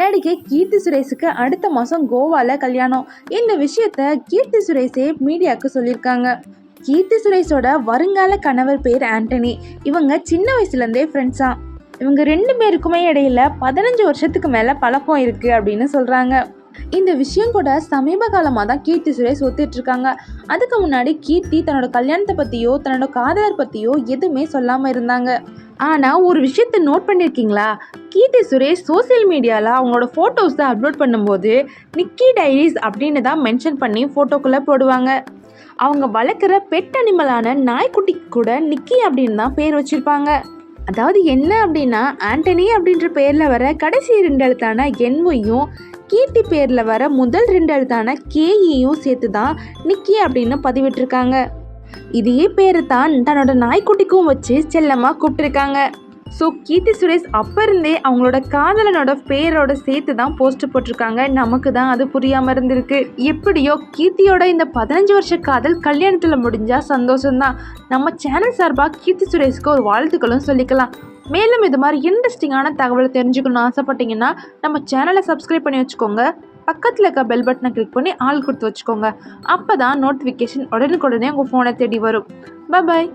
நடிகை கீர்த்தி சுரேஷுக்கு அடுத்த மாதம் கோவாவில் கல்யாணம். இந்த விஷயத்த கீர்த்தி சுரேஷே மீடியாவுக்கு சொல்லியிருக்காங்க. கீர்த்தி சுரேஷோட வருங்கால கணவர் பேர் ஆண்டனி. இவங்க சின்ன வயசுலேருந்தே ஃப்ரெண்ட்ஸா இவங்க ரெண்டு பேருக்குமே இடையில பதினஞ்சு வருஷத்துக்கு மேலே பழக்கம் இருக்குது அப்படின்னு சொல்கிறாங்க இந்த விஷயம் கூட சமீப காலமாக தான் கீர்த்தி சுரேஷ் ஒத்துட்டு இருக்காங்க. அதுக்கு முன்னாடி கீர்த்தி தன்னோட கல்யாணத்தை பற்றியோ தன்னோட காதலர் பற்றியோ எதுவுமே சொல்லாமல் இருந்தாங்க. ஆனால் ஒரு விஷயத்த நோட் பண்ணியிருக்கீங்களா? கீர்த்தி சுரேஷ் சோஷியல் மீடியாவில் அவங்களோட ஃபோட்டோஸ் தான் அப்லோட் பண்ணும்போது நிக்கி டைரிஸ் அப்படின்னு தான் மென்ஷன் பண்ணி ஃபோட்டோக்குள்ளே போடுவாங்க. அவங்க வளர்க்குற பெட் அனிமலான நாய்க்குட்டிக்கு கூட நிக்கி அப்படின்னு தான் பேர் வச்சுருப்பாங்க. அதாவது என்ன அப்படின்னா ஆண்டனி அப்படின்ற பேரில் வர கடைசி ரெண்டு எழுத்தான என்வையும் கீர்த்தி பேரில் வர முதல் ரெண்டு எழுத்தான கேஇயும் சேர்த்து தான் நிக்கி அப்படின்னு பதிவிட்டிருக்காங்க. இதே பேரை தான் தன்னோட நாய்க்குட்டிக்கும் வச்சு செல்லமாக கூப்பிட்டுருக்காங்க. ஸோ கீர்த்தி சுரேஷ் அப்போ இருந்தே அவங்களோட காதலனோட பேரோட சேர்த்து தான் போஸ்ட் போட்டிருக்காங்க. நமக்கு தான் அது புரியாமல் இருந்திருக்கு. எப்படியோ கீர்த்தியோட இந்த பதினஞ்சு வருஷ காதல் கல்யாணத்தில் முடிஞ்சால் சந்தோஷம்தான். நம்ம சேனல் சார்பாக கீர்த்தி சுரேஷ்க்கு ஒரு வாழ்த்துக்களும் சொல்லிக்கலாம். மேலும் இது மாதிரி இன்ட்ரெஸ்டிங்கான தகவலை தெரிஞ்சுக்கணும்னு ஆசைப்பட்டீங்கன்னா நம்ம சேனலை சப்ஸ்கிரைப் பண்ணி வச்சுக்கோங்க. பக்கத்தில் இருக்க பெல் பட்டனை கிளிக் பண்ணி ஆள் கொடுத்து வச்சுக்கோங்க. அப்போ தான் நோட்டிஃபிகேஷன் உடனுக்குடனே உங்கள் ஃபோனை தேடி வரும். பாய்